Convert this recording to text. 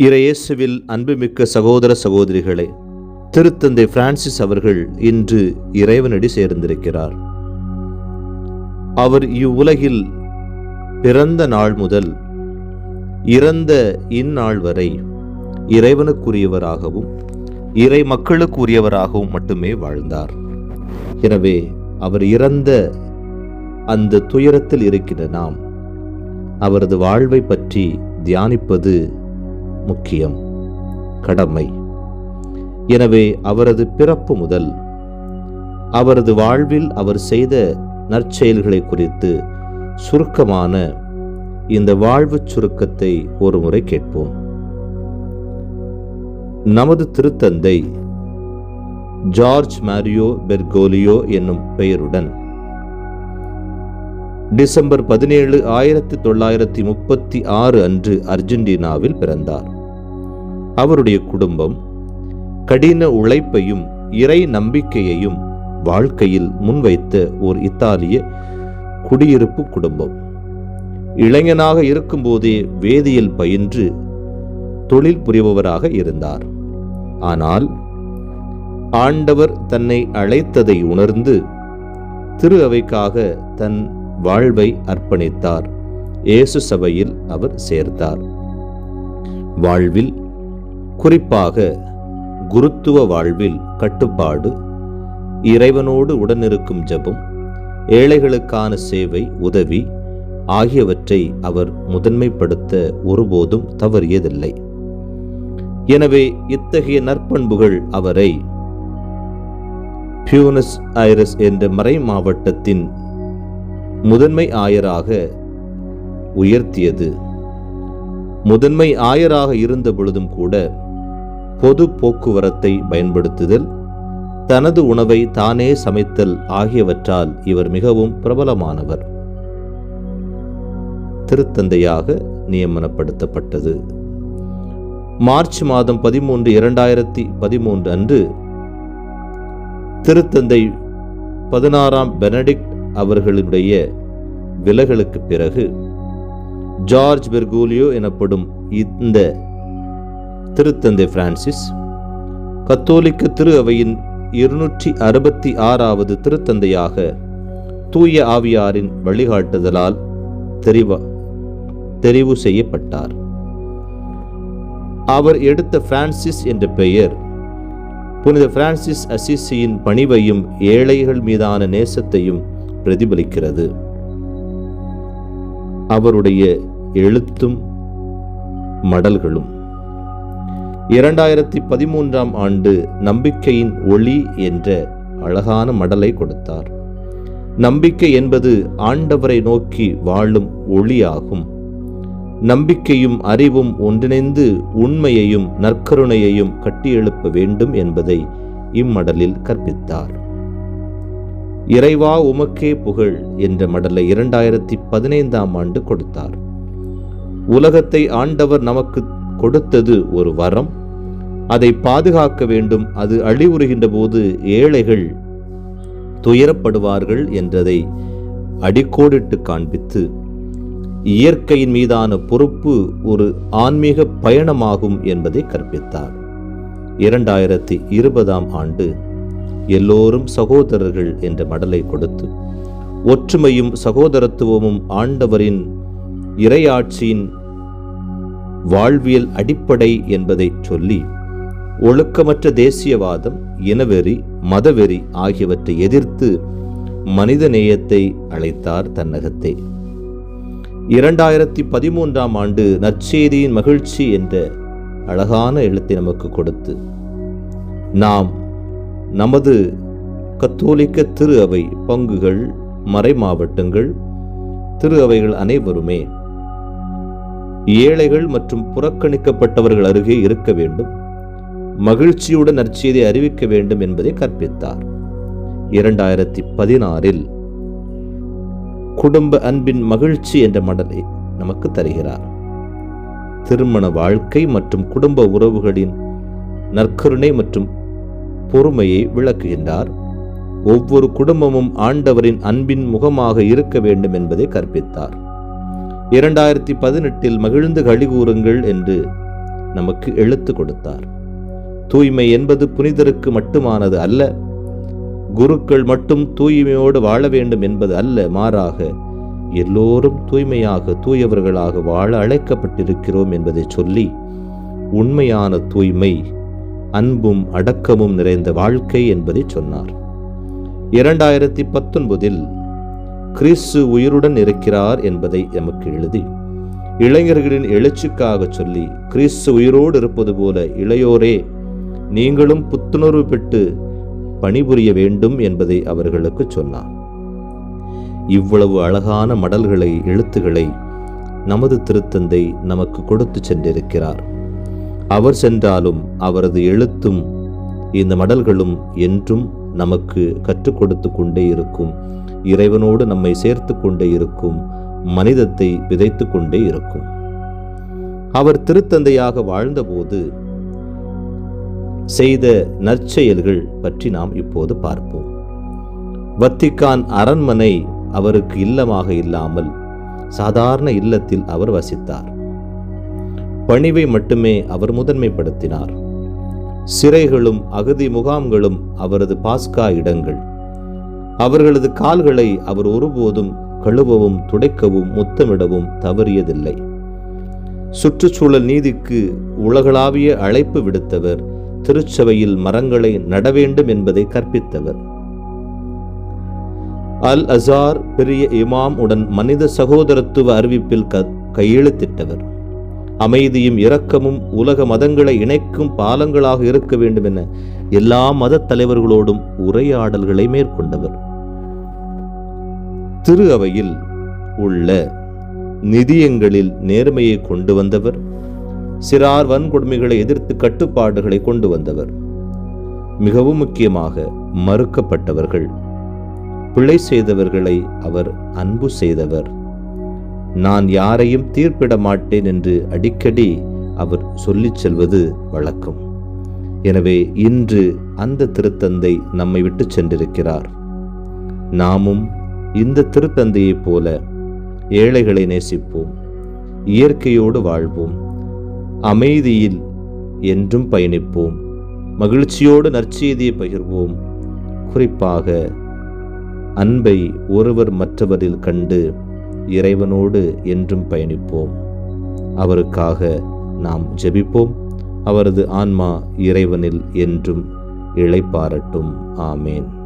இறையேசுவில் அன்புமிக்க சகோதர சகோதரிகளே திருத்தந்தை பிரான்சிஸ் அவர்கள் இன்று இறைவனடி சேர்ந்திருக்கிறார். அவர் இவ்வுலகில் பிறந்த நாள் முதல் இறந்த இந்நாள் வரை இறைவனுக்குரியவராகவும் இறை மக்களுக்குரியவராகவும் மட்டுமே வாழ்ந்தார். எனவே அவர் இறந்த அந்த துயரத்தில் இருக்கின்ற நாம் அவரது வாழ்வை பற்றி தியானிப்பது முக்கியம் கடமை. எனவே அவரது பிறப்பு முதல் அவரது வாழ்வில் அவர் செய்த நற்செயல்களை குறித்து சுருக்கமான இந்த வாழ்வு சுருக்கத்தை ஒருமுறை கேட்போம். நமது திருத்தந்தை ஜார்ஜ் மாரியோ பெர்கோலியோ என்னும் பெயருடன் டிசம்பர் பதினேழு ஆயிரத்தி தொள்ளாயிரத்தி முப்பத்தி ஆறு அன்று அர்ஜென்டினாவில் பிறந்தார். அவருடைய குடும்பம் கடின உழைப்பையும் இறை நம்பிக்கையையும் வாழ்க்கையில் முன்வைத்த ஓர் இத்தாலிய குடியிருப்பு குடும்பம். இளைஞனாக இருக்கும்போதே வேதியியல் பயின்று தொழில் புரிபவராக இருந்தார். ஆனால் ஆண்டவர் தன்னை அழைத்ததை உணர்ந்து திரு அவைக்காக தன் வாழ்வை அர்ப்பணித்தார். இயேசு சபையில் அவர் சேர்த்தார். வாழ்வில் குறிப்பாக குருத்துவ வாழ்வில் கட்டுப்பாடு இறைவனோடு உடனிருக்கும் ஜெபம் ஏழைகளுக்கான சேவை உதவி ஆகியவற்றை அவர் முதன்மைப்படுத்த ஒருபோதும் தவறியதில்லை. எனவே இத்தகைய நற்பண்புகள் அவரை பியூனஸ் ஐரஸ் என்ற மறை மாவட்டத்தின் முதன்மை ஆயராக உயர்த்தியது. முதன்மை ஆயராக இருந்த பொழுதும் கூட பொது போக்குவரத்தை பயன்படுத்துதல் தனது உணவை தானே சமைத்தல் ஆகியவற்றால் இவர் மிகவும் பிரபலமானவர். திருத்தந்தையாக நியமனப்படுத்தப்பட்டது. மார்ச் மாதம் பதிமூன்று இரண்டாயிரத்தி பதிமூன்று அன்று திருத்தந்தை பதினாறாம் பெனடிக்ட் அவர்களுடைய விலகலுக்கு பிறகு ஜார்ஜ் பெர்கூலியோ எனப்படும் இந்த திருத்தந்தை பிரான்சிஸ். கத்தோலிக்க திரு அவையின் இருநூற்றி அறுபத்தி ஆறாவது திருத்தந்தையாக தூய ஆவியாரின் வழிகாட்டுதலால் தெரிவ தெரிவு செய்யப்பட்டார். அவர் எடுத்த பிரான்சிஸ் என்ற பெயர் புனித பிரான்சிஸ் அசிசியின் பணிவையும் ஏழைகள் மீதான நேசத்தையும் பிரதிபலிக்கிறது. அவருடைய எழுத்தும் மடல்களும். இரண்டாயிரத்தி பதிமூன்றாம் ஆண்டு நம்பிக்கையின் ஒளி என்ற அழகான மடலை கொடுத்தார். நம்பிக்கை என்பது ஆண்டவரை நோக்கி வாழும் ஒளியாகும். நம்பிக்கையும் அறிவும் ஒன்றிணைந்து உண்மையையும் நற்கருணையையும் கட்டியெழுப்ப வேண்டும் என்பதை இம்மடலில் கற்பித்தார். இறைவா உமக்கே புகழ் என்ற மடலை இரண்டாயிரத்தி பதினைந்தாம் ஆண்டு கொடுத்தார். உலகத்தை ஆண்டவர் நமக்கு கொடுத்தது ஒரு வரம் அதை பாதுகாக்க வேண்டும். அது அழிவுறுகின்ற போது ஏழைகள் துயரப்படுவார்கள் என்றதை அடிக்கோடிட்டு காண்பித்து இயற்கையின் மீதான பொறுப்பு ஒரு ஆன்மீக பயணமாகும் என்பதை கற்பித்தார். இரண்டாயிரத்தி இருபதாம் ஆண்டு எல்லோரும் சகோதரர்கள் என்ற மடலை கொடுத்து ஒற்றுமையும் சகோதரத்துவமும் ஆண்டவரின் இறையாட்சியின் வாழ்வியல் அடிப்படை என்பதை சொல்லி ஒழுக்கமற்ற தேசியவாதம் இனவெறி மதவெறி ஆகியவற்றை எதிர்த்து மனித நேயத்தை அழைத்தார் தன்னகத்தை. இரண்டாயிரத்தி பதிமூன்றாம் ஆண்டு நற்செய்தியின் மகிழ்ச்சி என்ற அழகான எழுத்தை நமக்கு கொடுத்து நாம் நமது கத்தோலிக்க திரு அவை பங்குகள் மறை மாவட்டங்கள் திரு அவைகள் அனைவருமே ஏழைகள் மற்றும் புறக்கணிக்கப்பட்டவர்கள் அருகே இருக்க வேண்டும். மகிழ்ச்சியுடன் நற்செய்தியை அறிவிக்க வேண்டும் என்பதை கற்பித்தார். இரண்டாயிரத்தி பதினாறில் குடும்ப அன்பின் மகிழ்ச்சி என்ற மடலை நமக்கு தருகிறார். திருமண வாழ்க்கை மற்றும் குடும்ப உறவுகளின் நற்கருணை மற்றும் பொறுமையை விளக்குகின்றார். ஒவ்வொரு குடும்பமும் ஆண்டவரின் அன்பின் முகமாக இருக்க வேண்டும் என்பதை கற்பித்தார். இரண்டாயிரத்தி பதினெட்டில் மகிழ்ந்து கழிகூறுங்கள் என்று நமக்கு எழுத்து கொடுத்தார். தூய்மை என்பது புனிதருக்கு மட்டுமானது அல்ல. குருக்கள் மட்டும் தூய்மையோடு வாழ வேண்டும் என்பது அல்ல மாறாக எல்லோரும் தூய்மையாக தூயவர்களாக வாழ அழைக்கப்பட்டிருக்கிறோம் என்பதை சொல்லி உண்மையான தூய்மை அன்பும் அடக்கமும் நிறைந்த வாழ்க்கை என்பதை சொன்னார். இரண்டாயிரத்தி பத்தொன்பதில் கிறிஸ்து உயிருடன் இருக்கிறார் என்பதை எமக்கு எழுதி இளைஞர்களின் எழுச்சிக்காக சொல்லி கிறிஸ்து உயிரோடு இருப்பது போல இளையோரே நீங்களும் புத்துணர்வு பெற்று பணிபுரிய வேண்டும் என்பதை அவர்களுக்கு சொன்னார். இவ்வளவு அழகான மடல்களை எழுத்துக்களை நமது திருத்தந்தை நமக்கு கொடுத்து சென்றிருக்கிறார். அவர் சென்றாலும் அவரது எழுத்தும் இந்த மடல்களும் என்றும் நமக்கு கற்றுக் கொடுத்து கொண்டே இருக்கும். இறைவனோடு நம்மை சேர்த்து கொண்டே இருக்கும் மனிதத்தை விதைத்து கொண்டே இருக்கும். அவர் திருத்தந்தையாக வாழ்ந்தபோது செய்த நற்செயல்கள் பற்றி நாம் இப்போது பார்ப்போம். வத்திக்கான் அரண்மனை அவருக்கு இல்லமாக இல்லாமல் சாதாரண இல்லத்தில் அவர் வசித்தார். பணிவை மட்டுமே அவர் முதன்மைப்படுத்தினார். சிறைகளும் அகதி முகாம்களும் அவரது பாஸ்கா இடங்கள். அவர்களது கால்களை அவர் ஒருபோதும் கழுவவும் துடைக்கவும் முத்தமிடவும் தவறியதில்லை. சுற்றுச்சூழல் நீதிக்கு உலகளாவிய அழைப்பு விடுத்தவர் திருச்சபையில் மரங்களை நட வேண்டும் என்பதை கற்பித்தவர். அல் அசார் பெரிய இமாம் உடன் மனித சகோதரத்துவ அறிவிப்பில் க கையெழுத்திட்டவர். அமைதியும் இரக்கமும் உலக மதங்களை இணைக்கும் பாலங்களாக இருக்க வேண்டும் என எல்லா மத தலைவர்களோடும் உரையாடல்களை மேற்கொண்டவர். திரு அவையில் உள்ள நிதியங்களில் நேர்மையை கொண்டு வந்தவர். சிறார் வன்கொடுமைகளை எதிர்த்து கட்டுப்பாடுகளை கொண்டு வந்தவர். மிகவும் முக்கியமாக மறுக்கப்பட்டவர்கள். பிழை செய்தவர்களை அவர் அன்பு செய்தவர். நான் யாரையும் தீர்ப்பிட மாட்டேன் என்று அடிக்கடி அவர் சொல்லிச் செல்வது வழக்கம். எனவே இன்று அந்த திருத்தந்தை நம்மை விட்டு சென்றிருக்கிறார். நாமும் இந்த திருத்தந்தையைப் போல ஏழைகளை நேசிப்போம். இயற்கையோடு வாழ்வோம். அமைதியில் என்றும் பயணிப்போம். மகிழ்ச்சியோடு நற்செய்தியை பகிர்வோம். குறிப்பாக அன்பை ஒருவர் மற்றவரில் கண்டு இறைவனோடு என்றும் பயணிப்போம். அவருக்காக நாம் ஜெபிப்போம். அவரது ஆன்மா இறைவனில் என்றும் இழைப்பாரட்டும் ஆமேன்.